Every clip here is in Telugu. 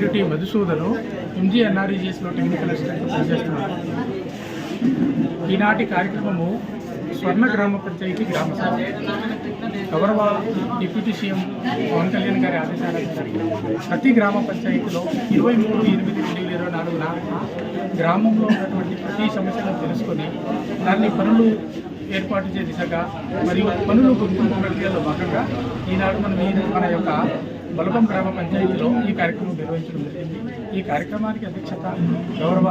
పేరుటి మధుసూదను ఎంజీ ఎన్ఆర్ఈజీఎస్లో టెక్నికల్ అసిస్టెంట్ పనిచేస్తున్నాను ఈనాటి కార్యక్రమము స్వర్ణ గ్రామ పంచాయతీ గ్రామ సభ. గౌరవ డిప్యూటీ సీఎం పవన్ కళ్యాణ్ గారి ఆదేశాల ప్రతి గ్రామ పంచాయతీలో ఇరవై మూడు ఎనిమిది రెండు వేల ఇరవై నాలుగున గ్రామంలో ఉన్నటువంటి ప్రతి సమస్యలను తెలుసుకొని దాన్ని పనులు ఏర్పాటు చేశాక దిశగా మరియు పనులు గుర్తింపు ప్రక్రియలో భాగంగా ఈనాడు మనం ఈ మన యొక్క బలపం గ్రామ పంచాయతీలో ఈ కార్యక్రమం నిర్వహించడం జరిగింది. ఈ కార్యక్రమానికి అధ్యక్షత గౌరవ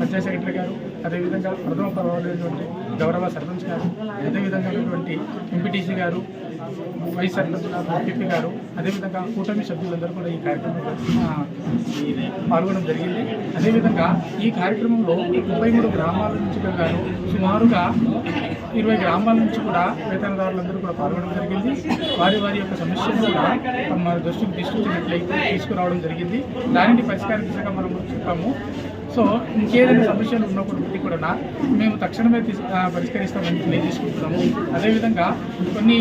పంచాయత్ సెక్రటరీ గారు అదేవిధంగా ప్రథమ పర్వాలైనటువంటి గౌరవ సర్పంచ్ గారు అదేవిధంగా ఉన్నటువంటి ఎంపీటీసీ గారు వైస్ సర్పంచ్ గారు. ఎంపీ గారు అదేవిధంగా కూటమి సభ్యులందరూ కూడా ఈ కార్యక్రమంలో పాల్గొనడం జరిగింది. అదేవిధంగా ఈ కార్యక్రమంలో ముప్పై మూడు గ్రామాల నుంచి గాను సుమారుగా ఇరవై గ్రామాల నుంచి కూడా వేతనదారులందరూ కూడా పాల్గొనడం జరిగింది. వారి వారి యొక్క సమస్యలు కూడా మన దృష్టికి తీసుకొచ్చినట్లయితే తీసుకురావడం జరిగింది. దానిని పరిష్కార దిశగా మనం చెప్పాము. సో ఇంకేదైనా సమస్యలు ఉన్నప్పటికీ కూడా మేము తక్షణమే తీసు ఆ, పరిష్కరిస్తామని తెలియజేసుకుంటున్నాము. అదేవిధంగా కొన్ని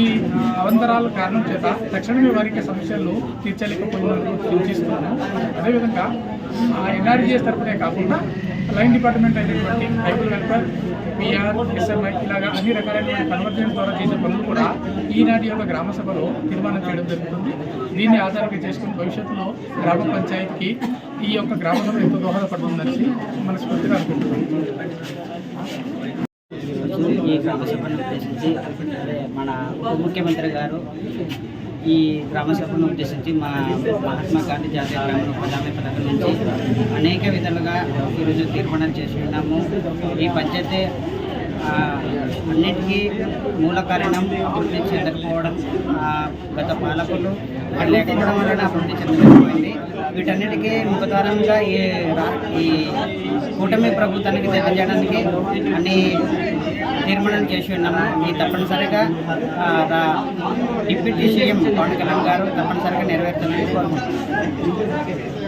అవంతరాల కారణం చేత తక్షణమే వారికి సమస్యలను తీర్చలేకపోయినందుకు చింతిస్తున్నాము అదేవిధంగా ఎన్ఆర్జీఎస్ తరఫునే కాకుండా లైన్ డిపార్ట్మెంట్ అయినటువంటి ట్రైబల్ వెల్ఫేర్ పిఆర్ ఎస్ఎంఐ ఇలాగా అన్ని రకాలైనటువంటి కన్వర్జెన్స్ ద్వారా చేసే పనులు కూడా ఈనాటి యొక్క గ్రామ సభలో తీర్మానం చేయడం జరుగుతుంది. దీన్ని ఆధారంగా చేసుకుని భవిష్యత్తులో గ్రామ పంచాయతీకి ఈ యొక్క గ్రామంలో ఎంతో దోహదపడుతుందని మనస్ఫూర్తిగా అనుకుంటున్నాం ఈ గ్రామ సభను ఉద్దేశించి మన ఉప ముఖ్యమంత్రి గారు ఈ గ్రామ సభను ఉద్దేశించి మన మహాత్మా గాంధీ జాతీయ గ్రామీణ ఉపాధి పథకం నుంచి అనేక విధాలుగా ఈరోజు తీర్మానం చేసి ఉన్నాము. ఈ పంచాయతీ అన్నిటికీ మూల కారణం అభివృద్ధి చెందకపోవడం గత పాలకులు వాళ్ళు లేకపోవడం వలన అభివృద్ధి చెందకపోయింది వీటన్నిటికీ ముఖద్వారంగా ఈ ఈ కూటమి ప్రభుత్వానికి తెలియజేయడానికి అన్ని తీర్మానం చేసి ఉన్నాము. ఈ తప్పనిసరిగా డిప్యూటీ సీఎం పవన్ కళ్యాణ్ గారు తప్పనిసరిగా నెరవేర్చాలని కోరుకుంటున్నాను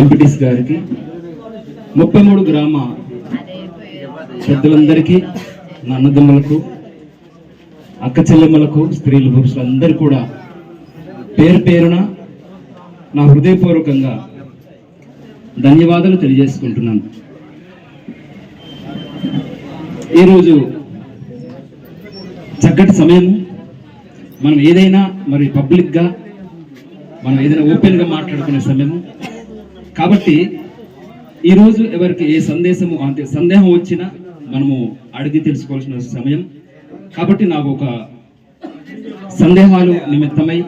ఎంపీటీస్ గారికి ముప్పై మూడు గ్రామ పెద్దలందరికీ నాన్నదమ్మలకు అక్క చెల్లెమ్మలకు స్త్రీలు పురుషులందరూ కూడా పేరు పేరున నా హృదయపూర్వకంగా ధన్యవాదాలు తెలియజేసుకుంటున్నాను. ఈరోజు చక్కటి సమయం. మనం ఏదైనా మరి పబ్లిక్గా మనం ఏదైనా ఓపెన్గా మాట్లాడుకునే సమయము కాబట్టి ఈరోజు ఎవరికి ఏ సందేశము అంటే సందేహం వచ్చినా మనము అడిగి తెలుసుకోవాల్సిన సమయం. కాబట్టి నాకు ఒక సందేహాలు నిమిత్తమై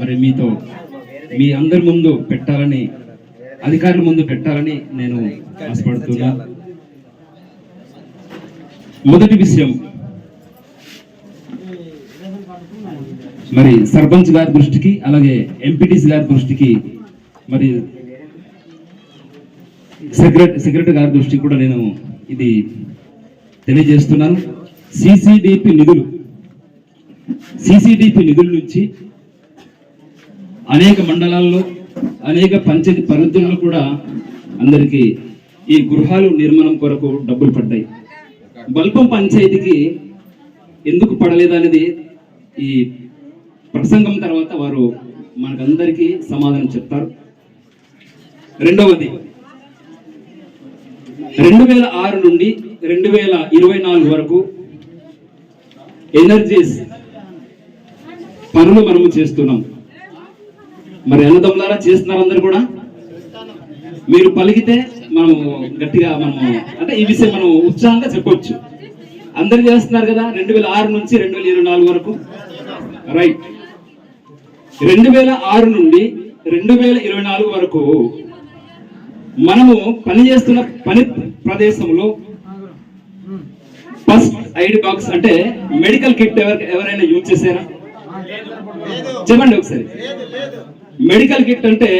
మరి మీతో మీ అందరి ముందు పెట్టాలని అధికారుల ముందు పెట్టాలని నేను ఆశపడుతున్నా. మొదటి విషయం మరి సర్పంచ్ గారి దృష్టికి అలాగే ఎంపీటీసీ గారి దృష్టికి మరి సెక్రటరీ సెక్రటరీ గారి దృష్టికి కూడా నేను ఇది తెలియజేస్తున్నాను. సిసిడిపి నిధులు సిసిడిపి నిధుల నుంచి అనేక మండలాల్లో అనేక పంచాయతీ పరిధుల్లో కూడా అందరికీ ఈ గృహాలు నిర్మాణం కొరకు డబ్బులు పడ్డాయి. బల్పం పంచాయతీకి ఎందుకు పడలేదు అనేది ఈ ప్రసంగం తర్వాత వారు మనకందరికీ సమాధానం చెప్తారు. రెండవది రెండు వేల ఆరు నుండి రెండు వేల ఇరవై నాలుగు వరకు ఎనర్జీస్ పనులు మనము చేస్తున్నాం. మరి అన్నదమ్ములారా చేస్తున్నారు అందరు కూడా? మీరు పలికితే మనము గట్టిగా మనము అంటే ఈ విషయం మనం ఉత్సాహంగా చెప్పొచ్చు. అందరు చేస్తున్నారు కదా రెండు వేల ఆరు నుంచి రెండు వేల ఇరవై నాలుగు వరకు? రైట్ రెండు వేల ఆరు నుండి రెండు వేల ఇరవై నాలుగు వరకు మనము పని చేస్తున్న పని ప్రదేశంలో ఫస్ట్ ఐడి బాక్స్ అంటే మెడికల్ కిట్ ఎవరు ఎవరైనా యూజ్ చేశారా? చెప్పండి ఒకసారి. మెడికల్ కిట్ అంటే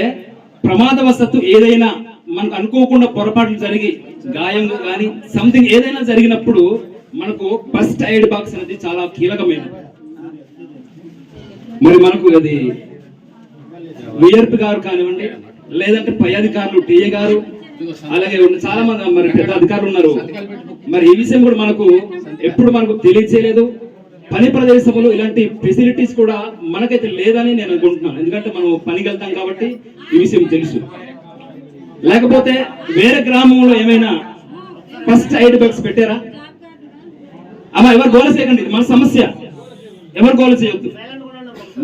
ప్రమాదవశత్తు ఏదైనా మనకు అనుకోకుండా పొరపాట్లు జరిగి గాయం కానీ సంథింగ్ ఏదైనా జరిగినప్పుడు మనకు ఫస్ట్ ఎయిడ్ బాక్స్ అనేది చాలా కీలకమైనది. మరి మనకు అది విఆర్పి గారు కానివ్వండి లేదంటే పై అధికారులు టీఏ గారు అలాగే చాలా మంది మరి పెద్ద అధికారులు ఉన్నారు. మరి ఈ విషయం కూడా మనకు ఎప్పుడు మనకు తెలియచేయలేదు. పని ప్రదేశంలో ఇలాంటి ఫెసిలిటీస్ కూడా మనకైతే లేదని నేను అనుకుంటున్నాను. ఎందుకంటే మనం పనికి వెళ్తాం కాబట్టి ఈ విషయం తెలుసు. లేకపోతే వేరే గ్రామంలో ఏమైనా ఫస్ట్ ఎయిడ్ బాక్స్ పెట్టారా? అమ్మా ఎవరు గోల చేయకండి ఇది మన సమస్య. ఎవరు గోల చేయొద్దు.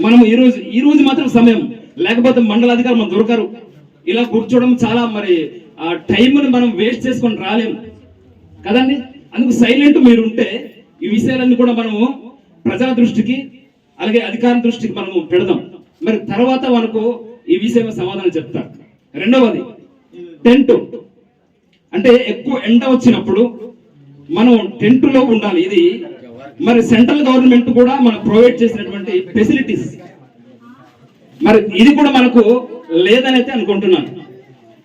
మనం ఈ రోజు ఈ రోజు మాత్రం సమయం. లేకపోతే మండల అధికారులు మనం దొరకరు. ఇలా కూర్చోవడం చాలా మరి ఆ టైంని మనం వేస్ట్ చేసుకొని రాలేము. కదండి? అందుకు సైలెంట్ మీరు ఉంటే ఈ విషయాలన్నీ కూడా మనము ప్రజల దృష్టికి అలాగే అధికార దృష్టికి మనము పెడదాం. మరి తర్వాత మనకు ఈ విషయం సమాధానం చెప్తారు రెండవది టెంట్. అంటే ఎక్కువ ఎండ వచ్చినప్పుడు మనం టెంట్లో ఉండాలి. ఇది మరి సెంట్రల్ గవర్నమెంట్ కూడా మనం ప్రొవైడ్ చేసినటువంటి ఫెసిలిటీస్. మరి ఇది కూడా మనకు లేదని అయితే అనుకుంటున్నాను.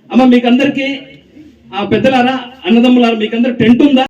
అమ్మ మీకందరికీ ఆ పెద్దలారా అన్నదమ్ములారా మీకు టెంట్ ఉందా?